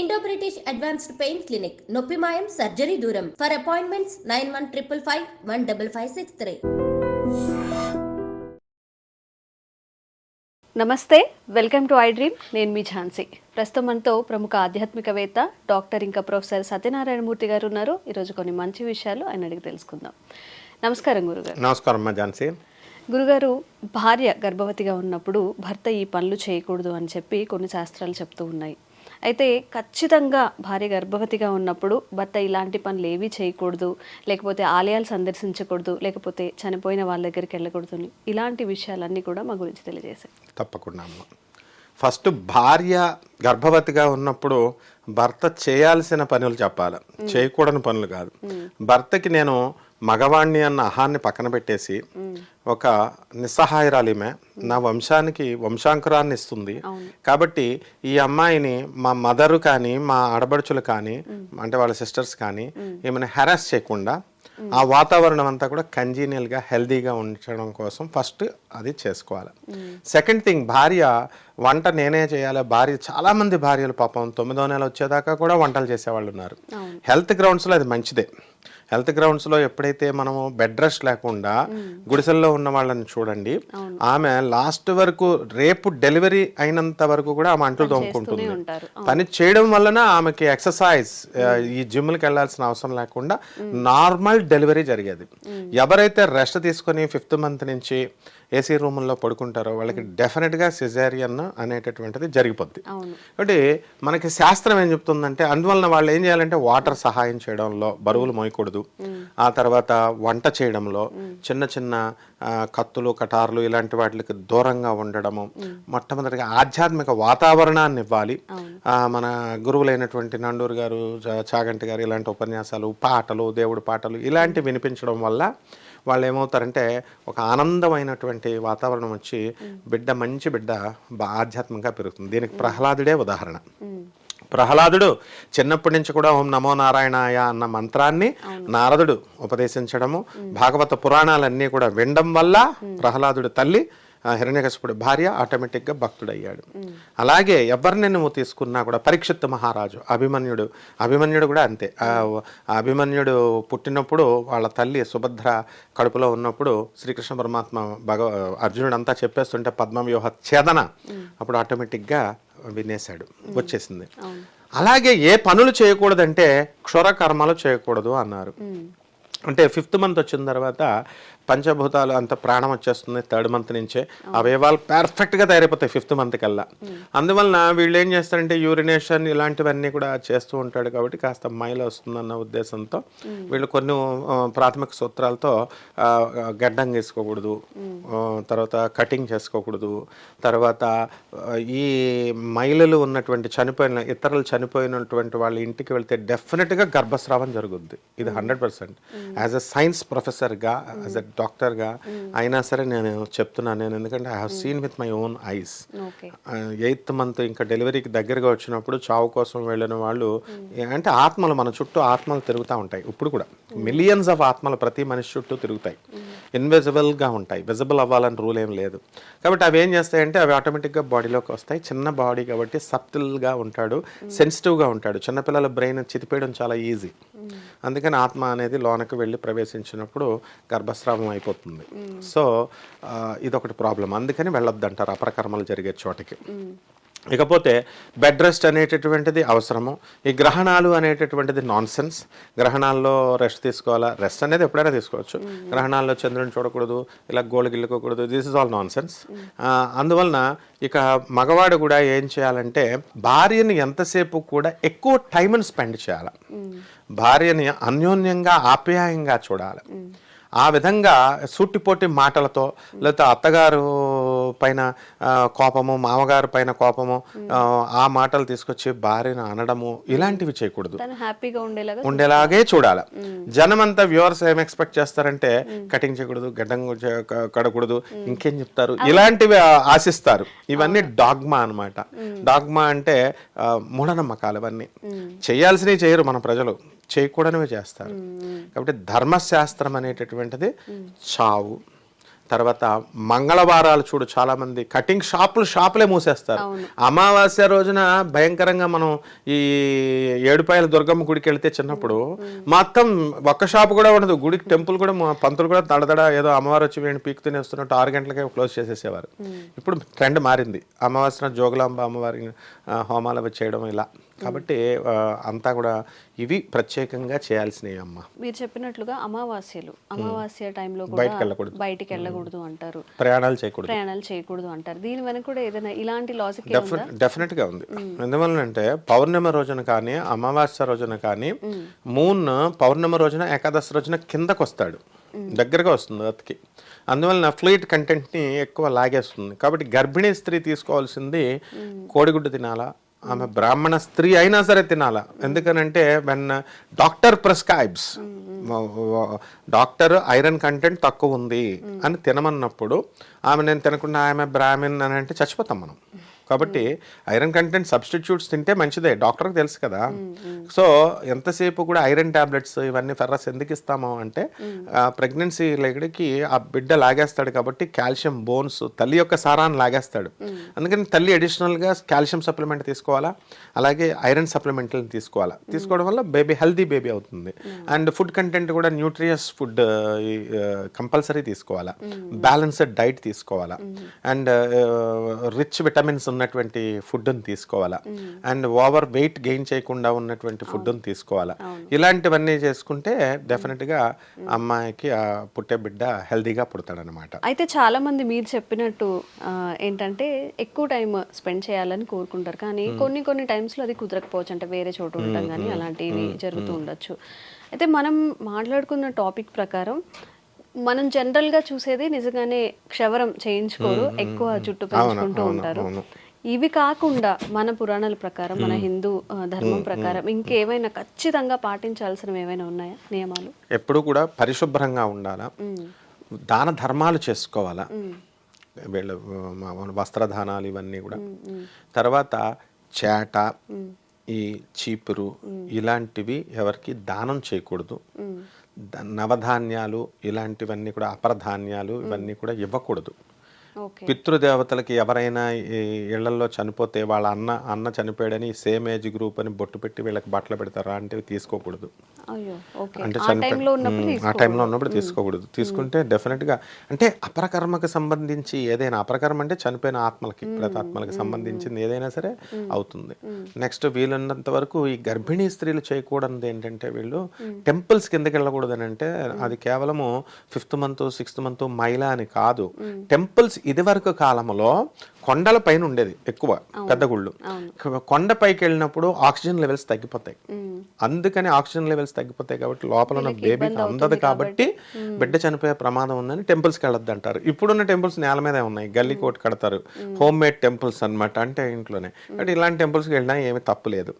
Indo British advanced pain clinic నొప్పి మాయం surgery దూరం. For appointments nine one triple five one double five six three నమస్తే welcome to I dream నేను మీ ఝాన్సీ. ప్రస్తుతం మనతో ప్రముఖ ఆధ్యాత్మికవేత్త డాక్టర్ ఇంకా ప్రొఫెసర్ సత్యనారాయణమూర్తి గారు ఉన్నారు. ఈరోజు కొన్ని మంచి విషయాలు ఆయన అడిగి తెలుసుకుందాం. నమస్కారం గురుగారు. నమస్కారం అమ్మా ఝాన్సీ. గురుగారు భార్య గర్భవతిగా ఉన్నప్పుడు భర్త ఈ పనులు చేయకూడదు అని చెప్పి కొన్ని శాస్త్రాలు చెప్తూ ఉన్నాయి. అయితే ఖచ్చితంగా భార్య గర్భవతిగా ఉన్నప్పుడు భర్త ఇలాంటి పనులు ఏవి చేయకూడదు లేకపోతే ఆలయాలు సందర్శించకూడదు లేకపోతే చనిపోయిన వాళ్ళ దగ్గరికి వెళ్ళకూడదు ఇలాంటి విషయాలన్నీ కూడా మా గురించి తెలియజేశాయి తప్పకుండా అమ్మ. ఫస్ట్ భార్య గర్భవతిగా ఉన్నప్పుడు భర్త చేయాల్సిన పనులు చెప్పాలి. చేయకూడని పనులు కాదు. భర్తకి నేను మగవాణ్ణి అన్న అహాన్ని పక్కన పెట్టేసి ఒక నిస్సహాయరాలిమే. నా వంశానికి వంశాంకురాన్ని ఇస్తుంది. కాబట్టి ఈ అమ్మాయిని మా మదరు కానీ మా ఆడబడుచులు కానీ అంటే వాళ్ళ సిస్టర్స్ కానీ ఏమైనా హెరాస్ చేయకుండా ఆ వాతావరణం అంతా కూడా కంజీనియల్గా హెల్దీగా ఉంచడం కోసం ఫస్ట్ అది చేసుకోవాలి. సెకండ్ థింగ్ భార్య వంట నేనే చేయాలి. భార్య చాలా మంది భార్యలు పాపం తొమ్మిదో నెల వచ్చేదాకా కూడా వంటలు చేసేవాళ్ళు ఉన్నారు. హెల్త్ గ్రౌండ్స్లో అది మంచిదే. హెల్త్ గ్రౌండ్స్లో ఎప్పుడైతే మనము బెడ్ రెస్ట్ లేకుండా గుడిసెల్లో ఉన్న వాళ్ళని చూడండి ఆమె లాస్ట్ వరకు రేపు డెలివరీ అయినంత వరకు కూడా ఆమె అంట్లు తోముకుంటుంది. పని చేయడం వలన ఆమెకి ఎక్సర్సైజ్ ఈ జిమ్కి వెళ్ళాల్సిన అవసరం లేకుండా నార్మల్ డెలివరీ జరిగేది. ఎవరైతే రెస్ట్ తీసుకొని ఫిఫ్త్ మంత్ నుంచి ఏసీ రూముల్లో పడుకుంటారో వాళ్ళకి డెఫినెట్గా సిజేరియన్ అనేటటువంటిది జరిగిపోద్ది. కాబట్టి మనకి శాస్త్రం ఏం చెప్తుందంటే అందువలన వాళ్ళు ఏం చేయాలంటే వాటర్ సహాయం చేయడంలో బరువులు మోయకూడదు. ఆ తర్వాత వంట చేయడంలో చిన్న చిన్న కత్తులు కటార్లు ఇలాంటి వాటికి దూరంగా ఉండడము మొట్టమొదటిగా ఆధ్యాత్మిక వాతావరణాన్ని ఇవ్వాలి. మన గురువులైనటువంటి నండూరు గారు చాగంటి గారు ఇలాంటి ఉపన్యాసాలు పాటలు దేవుడి పాటలు ఇలాంటివి వినిపించడం వల్ల వాళ్ళు ఏమవుతారంటే ఒక ఆనందమైనటువంటి వాతావరణం వచ్చి బిడ్డ మంచి బిడ్డ బా- ఆధ్యాత్మికంగా పెరుగుతుంది. దీనికి ప్రహ్లాదుడే ఉదాహరణ. ప్రహ్లాదుడు చిన్నప్పటి నుంచి కూడా ఓం నమో నారాయణాయ అన్న మంత్రాన్ని నారదుడు ఉపదేశించడము భాగవత పురాణాలన్నీ కూడా వినడం వల్ల ప్రహ్లాదుడు తల్లి హిరణ్యకశిపుడి భార్య ఆటోమేటిక్గా భక్తుడయ్యాడు. అలాగే ఎవరిని నువ్వు తీసుకున్నా కూడా పరీక్షిత్ మహారాజు అభిమన్యుడు అభిమన్యుడు కూడా అంతే. అభిమన్యుడు పుట్టినప్పుడు వాళ్ళ తల్లి సుభద్ర కడుపులో ఉన్నప్పుడు శ్రీకృష్ణ పరమాత్మ భగవ అర్జునుడు అంతా చెప్పేస్తుంటే పద్మవ్యూహ ఛేదన అప్పుడు ఆటోమేటిక్గా వినేశాడు వచ్చేసింది. అలాగే ఏ పనులు చేయకూడదంటే క్షుర కర్మలు చేయకూడదు అన్నారు. అంటే ఫిఫ్త్ మంత్ వచ్చిన తర్వాత పంచభూతాలు అంత ప్రాణం వచ్చేస్తుంది థర్డ్ మంత్ నుంచే. అవయవాలు పర్ఫెక్ట్గా తయారైపోతాయి ఫిఫ్త్ మంత్ కల్లా. అందువలన వీళ్ళు ఏం చేస్తారంటే యూరినేషన్ ఇలాంటివన్నీ కూడా చేస్తూ ఉంటాడు కాబట్టి కాస్త మైల వస్తుందన్న ఉద్దేశంతో వీళ్ళు కొన్ని ప్రాథమిక సూత్రాలతో గడ్డం గీసుకోకూడదు ఆ, తర్వాత కటింగ్ చేసుకోకూడదు. తర్వాత ఈ మహిళలు ఉన్నటువంటి చనిపోయిన ఇతరులు చనిపోయినటువంటి వాళ్ళ ఇంటికి వెళ్తే డెఫినెట్గా గర్భస్రావం జరుగుద్ది. ఇది hundred percent as a science ప్రొఫెసర్గా యాజ్ అ డాక్టర్గా అయినా సరే నేను చెప్తున్నాను. నేను ఎందుకంటే I have seen with my own eyes eighth month ఇంకా డెలివరీకి దగ్గరగా వచ్చినప్పుడు చావు కోసం వెళ్ళిన వాళ్ళు అంటే ఆత్మలు మన చుట్టూ ఆత్మలు తిరుగుతూ ఉంటాయి. ఇప్పుడు కూడా మిలియన్స్ ఆఫ్ ఆత్మలు ప్రతి మనిషి చుట్టూ తిరుగుతాయి. ఇన్విజిబుల్గా ఉంటాయి. విజిబుల్ అవ్వాలని రూల్ ఏం లేదు. కాబట్టి అవి ఏం చేస్తాయంటే అవి ఆటోమేటిక్గా బాడీలోకి వస్తాయి. చిన్న బాడీ కాబట్టి సబ్టిల్గా ఉంటాడు. సెన్సిటివ్గా ఉంటాడు. చిన్నపిల్లల బ్రెయిన్ చితిపేయడం చాలా ఈజీ అందుకని ఆత్మ అనేది లోనకి వెళ్ళి ప్రవేశించినప్పుడు గర్భస్రావం అయిపోతుంది. సో ఇదొకటి ప్రాబ్లం అందుకని వెళ్ళొద్దంటారు. అపరకర్మలు జరిగే చోటకి. ఇకపోతే బెడ్ రెస్ట్ అనేటటువంటిది అవసరము. ఈ గ్రహణాలు అనేటటువంటిది నాన్ సెన్స్ గ్రహణాల్లో రెస్ట్ తీసుకోవాలా? రెస్ట్ అనేది ఎప్పుడైనా తీసుకోవచ్చు. గ్రహణాల్లో చంద్రుని చూడకూడదు ఇలా గోళ్ళు గిల్లుకోకూడదు. This is all nonsense అందువలన ఇక మగవాడు కూడా ఏం చేయాలంటే భార్యని ఎంతసేపు కూడా ఎక్కువ టైంని స్పెండ్ చేయాలి. భార్యని అన్యోన్యంగా ఆప్యాయంగా చూడాలి. ఆ విధంగా సూటిపోటి మాటలతో లేకపోతే అత్తగారు పైన కోపము మామగారు పైన కోపము ఆ, మాటలు తీసుకొచ్చి భార్యను అనడము ఇలాంటివి చేయకూడదు. హ్యాపీగా ఉండేలాగా ఉండేలాగే చూడాలి. జనం అంతా వ్యూవర్స్ ఏం ఎక్స్పెక్ట్ చేస్తారంటే కటింగ్ చేయకూడదు గడ్డం కడకూడదు ఇంకేం చెప్తారు? ఇలాంటివి ఆశిస్తారు. ఇవన్నీ డాగ్మా అన్నమాట. డాగ్మా అంటే మూఢనమ్మకాలు ఇవన్నీ. చేయాల్సినవి చేయరు మన ప్రజలు. చేయకూడనివి చేస్తారు. కాబట్టి ధర్మశాస్త్రం అనేటటువంటిది చావు. తర్వాత మంగళవారాలు చూడు చాలా మంది కటింగ్ షాపులు షాపులే మూసేస్తారు. అమావాస్య రోజున భయంకరంగా మనం ఈ ఏడుపాయల దుర్గమ్మ గుడికి వెళ్తే చిన్నప్పుడు మొత్తం ఒక్క షాప్ కూడా ఉండదు. గుడికి టెంపుల్ కూడా మా పంతులు కూడా దడదడ ఏదో అమ్మవారు వచ్చి వీడిని పీక్ తినేస్తున్నట్టు ఆరు గంటలకే క్లోజ్ చేసేసేవారు. ఇప్పుడు ట్రెండ్ మారింది. అమావాస్యన జోగులాంబ అమ్మవారి హోమాలు అవి చేయడం ఇలా. కాబట్టి అంతా కూడా ఇవి ప్రత్యేకంగా చేయాల్సినవి అమ్మ. మీరు చెప్పినట్లుగా అమావాస్యలు. అమావాస్య టైంలో బయటికి కూడా వెళ్ళకూడదు. బయటికి వెళ్ళకూడదు అంటారు. ప్రయాణాలు చేయకూడదు. ప్రయాణాలు చేయకూడదు అంటారు. దీని వెనక కూడా ఏదైనా ఇలాంటి లాజిక్ డెఫినెట్గా ఉంది. ఎందువలనంటే పౌర్ణమి రోజున కానీ అమావాస్య రోజున కానీ మూన్ పౌర్ణమి రోజున ఏకాదశి రోజున కిందకు వస్తాడు దగ్గరగా వస్తుంది అతికి. అందువలన ఫ్లూయిడ్ కంటెంట్ని ఎక్కువ లాగేస్తుంది. కాబట్టి గర్భిణీ స్త్రీ తీసుకోవాల్సింది కోడిగుడ్డు తినాలా? ఆమె బ్రాహ్మణ స్త్రీ అయినా సరే తినాలా? ఎందుకనంటే when doctor prescribes doctor iron content తక్కువ ఉంది అని తినమన్నప్పుడు ఆమె నేను తినకుండా ఆమె బ్రాహ్మణ్ అని అంటే చచ్చిపోతాం మనం. కాబట్టి ఐరన్ కంటెంట్ సబ్స్టిట్యూట్స్ తింటే మంచిదే. డాక్టర్కి తెలుసు కదా. సో ఎంతసేపు కూడా ఐరన్ టాబ్లెట్స్ ఇవన్నీ ఫెర్రస్ ఎందుకు ఇస్తాము అంటే ప్రెగ్నెన్సీ లేడికి ఆ బిడ్డ లాగేస్తాడు కాబట్టి కాల్షియం బోన్స్ తల్లి యొక్క సారాన్ని లాగేస్తాడు. అందుకని తల్లి అడిషనల్గా కాల్షియం సప్లిమెంట్ తీసుకోవాలా? అలాగే ఐరన్ సప్లిమెంట్లను తీసుకోవాలా? తీసుకోవడం వల్ల బేబీ హెల్దీ బేబీ అవుతుంది. అండ్ ఫుడ్ కంటెంట్ కూడా న్యూట్రియస్ ఫుడ్ కంపల్సరీ తీసుకోవాలా? బ్యాలెన్స్డ్ డైట్ తీసుకోవాలా? అండ్ రిచ్ విటమిన్స్ ఉన్నటువంటి ఫుడ్ని తీసుకోవాలా. అండ్ ఓవర్ వెయిట్ గెయిన్ చేయకుండా ఉన్నటువంటి ఫుడ్ని తీసుకోవాలా. ఇలాంటివన్నీ చేసుకుంటే డెఫినెట్గా అమ్మాయికి పుట్టే బిడ్డ హెల్దీగా పుడతాడనమాట అయితే చాలా మంది మీరు చెప్పినట్టు ఏంటంటే ఎక్కువ టైం స్పెండ్ చేయాలని కోరుకుంటారు. కానీ కొన్ని కొన్ని times లో అది కుదరకపోవచ్చు. అంటే వేరే చోట ఉండటం కానీ అలాంటివి జరుగుతూ ఉండొచ్చు. అయితే మనం మాట్లాడుకున్న టాపిక్ ప్రకారం మనం జనరల్గా చూసేది నిజంగానే క్షవరం చేయించుకోరు ఎక్కువ జుట్టు పెంచుకుంటూ ఉంటారు. ఇవి కాకుండా మన పురాణాల ప్రకారం మన హిందూ ధర్మం ప్రకారం ఇంకేమైనా ఖచ్చితంగా పాటించాల్సినవి ఏమైనా ఉన్నాయా? నియమాలు? ఎప్పుడు కూడా పరిశుభ్రంగా ఉండాలా? దాన ధర్మాలు చేసుకోవాలా? వీళ్ళ వస్త్రదానాలు ఇవన్నీ కూడా. తర్వాత చేట ఈ చీపురు ఇలాంటివి ఎవరికి దానం చేయకూడదు. నవధాన్యాలు ఇలాంటివన్నీ కూడా అపరధాన్యాలు ఇవన్నీ కూడా ఇవ్వకూడదు. పితృదేవతలకి ఎవరైనా ఇళ్ళలో చనిపోతే వాళ్ళ అన్న అన్న చనిపోయాడని సేమ్ ఏజ్ గ్రూప్ అని బొట్టు పెట్టి వీళ్ళకి బట్టలు పెడతారు. అలాంటివి తీసుకోకూడదు. అంటే ఆ టైంలో ఉన్నప్పుడు తీసుకోకూడదు. తీసుకుంటే డెఫినెట్గా అంటే అపరకర్మకు సంబంధించి ఏదైనా అపరకర్మ అంటే చనిపోయిన ఆత్మలకి ప్రేతాత్మలకి సంబంధించింది ఏదైనా సరే అవుతుంది. నెక్స్ట్ వీలున్నంత వరకు ఈ గర్భిణీ స్త్రీలు చేయకూడదు ఏంటంటే వీళ్ళు టెంపుల్స్ కిందకి వెళ్ళకూడదు అని అంటే అది కేవలము ఫిఫ్త్ మంత్ సిక్స్త్ మంత్ మైలా అని కాదు. టెంపుల్స్ ఇదివరకు కాలంలో కొండల పైన ఉండేది ఎక్కువ పెద్ద గుళ్ళు. కొండ పైకి వెళ్ళినప్పుడు ఆక్సిజన్ లెవెల్స్ తగ్గిపోతాయి. అందుకని ఆక్సిజన్ లెవెల్స్ తగ్గిపోతాయి కాబట్టి లోపల ఉన్న బేబీ అందదు కాబట్టి బిడ్డ చనిపోయే ప్రమాదం ఉందని టెంపుల్స్కి వెళ్ళొద్దు అంటారు. ఇప్పుడున్న టెంపుల్స్ నేల మీదే ఉన్నాయి. గల్లీ కోట్ కడతారు. హోమ్ మేడ్ టెంపుల్స్ అన్నమాట అంటే ఇంట్లోనే. బట్ ఇలాంటి టెంపుల్స్కి వెళ్ళినా ఏమీ తప్పు లేదు.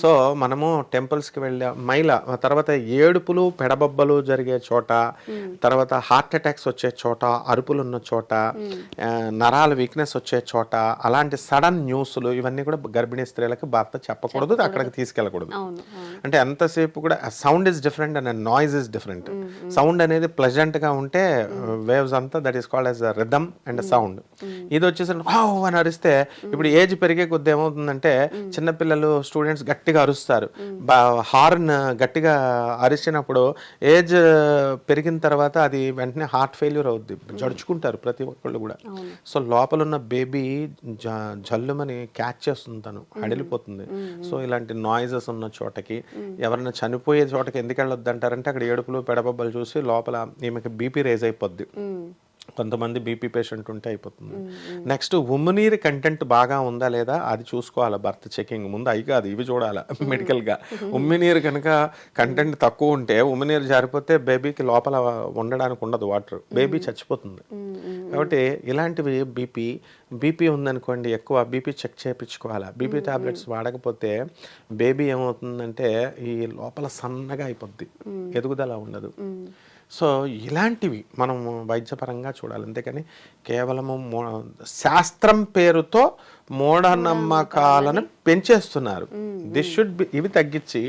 సో మనము టెంపుల్స్కి వెళ్ళే మైల తర్వాత ఏడుపులు పెడబొబ్బలు జరిగే చోట తర్వాత హార్ట్ అటాక్స్ వచ్చే చోట అరుపులు ఉన్న చోట నరాల వీక్నెస్ వచ్చే చోట అలాంటి సడన్ న్యూస్లు ఇవన్నీ కూడా గర్భిణీ స్త్రీలకు భర్త చెప్పకూడదు అక్కడికి తీసుకెళ్ళకూడదు. అంటే ఎంతసేపు కూడా sound is different and noise is different. Sound అనేది ప్లెజెంట్గా ఉంటే వేవ్స్ అంతా that is called as rhythm and sound ఇది వచ్చేసి అని అరిస్తే ఇప్పుడు ఏజ్ పెరిగే కొద్ది ఏమవుతుందంటే చిన్నపిల్లలు స్టూడెంట్స్ గట్టిగా అరుస్తారు. హార్న్ గట్టిగా అరిచినప్పుడు ఏజ్ పెరిగిన తర్వాత అది వెంటనే హార్ట్ ఫెయిల్యూర్ అవుద్ది. జడుచుకుంటారు ప్రతి ఒక్కళ్ళు కూడా. సో లోపల ఉన్న బేబీ జల్లుమని క్యాచ్ చేస్తుంది తను. అడిలిపోతుంది. సో ఇలాంటి నాయిజెస్ ఉన్న చోటకి ఎవరైనా చనిపోయే చోటకి ఎందుకు వెళ్ళొద్దు అంటారంటే అక్కడ ఏడుపులు పెడబబ్బలు చూసి లోపల ఈమెకి బీపీ రేజ్ అయిపోద్ది. కొంతమంది బీపీ పేషెంట్ ఉంటే అయిపోతుంది. నెక్స్ట్ ఉమ్మనీరు కంటెంట్ బాగా ఉందా లేదా అది చూసుకోవాలి భర్త చెకింగ్ ముందు అవి కాదు ఇవి చూడాలి మెడికల్గా. ఉమ్మినీరు కనుక కంటెంట్ తక్కువ ఉంటే ఉమ్మినీరు జారిపోతే బేబీకి లోపల ఉండడానికి ఉండదు వాటర్ బేబీ చచ్చిపోతుంది. కాబట్టి ఇలాంటివి బీపీ బీపీ ఉందనుకోండి ఎక్కువ బీపీ చెక్ చేయించుకోవాలి. బీపీ టాబ్లెట్స్ వాడకపోతే బేబీ ఏమవుతుందంటే ఈ లోపల సన్నగా అయిపోద్ది. ఎదుగుదల ఉండదు. సో ఇలాంటివి మనం వైద్యపరంగా చూడాలి. అంతేకాని కేవలము శాస్త్రం పేరుతో మూఢనమ్మకాలను పెంచేస్తున్నారు. దిస్ షుడ్ బి ఇవి తగ్గించి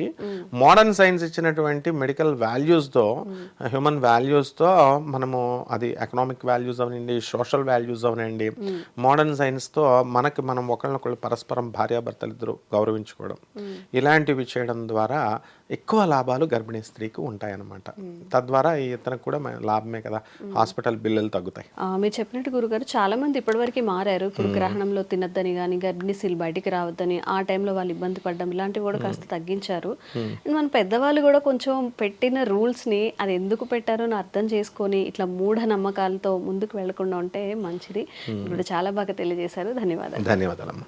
మోడర్న్ సైన్స్ ఇచ్చినటువంటి మెడికల్ వాల్యూస్తో హ్యూమన్ వాల్యూస్తో మనము అది ఎకనామిక్ వాల్యూస్ అవనండి సోషల్ వాల్యూస్ అవనండి. మోడర్న్ సైన్స్తో మనకి మనం ఒకళ్ళనొకళ్ళు పరస్పరం భార్యాభర్తలు ఇద్దరు గౌరవించుకోవడం ఇలాంటివి చేయడం ద్వారా ఎక్కువ లాభాలు గర్భిణీ స్త్రీకి ఉంటాయన్నమాట. తద్వారా ఇతనికి కూడా లాభమే కదా. హాస్పిటల్ బిల్లులు తగ్గుతాయి. మీరు చెప్పినట్టు గురుగారు చాలా మంది ఇప్పటివరకు మారారు. ఇప్పుడు గ్రహణంలో తినద్దని కానీ గర్భిణీశీలు బయటికి రావద్దని ఆ టైంలో వాళ్ళు ఇబ్బంది పడడం ఇలాంటివి కూడా కాస్త తగ్గించారు. And మన పెద్దవాళ్ళు కూడా కొంచెం పెట్టిన రూల్స్ని అది ఎందుకు పెట్టారో అని అర్థం చేసుకొని ఇట్లా మూఢ నమ్మకాలతో ముందుకు వెళ్ళకుండా ఉంటే మంచిది. ఇప్పుడు చాలా బాగా తెలియజేశారు. ధన్యవాదాలు. ధన్యవాదాలమ్మా.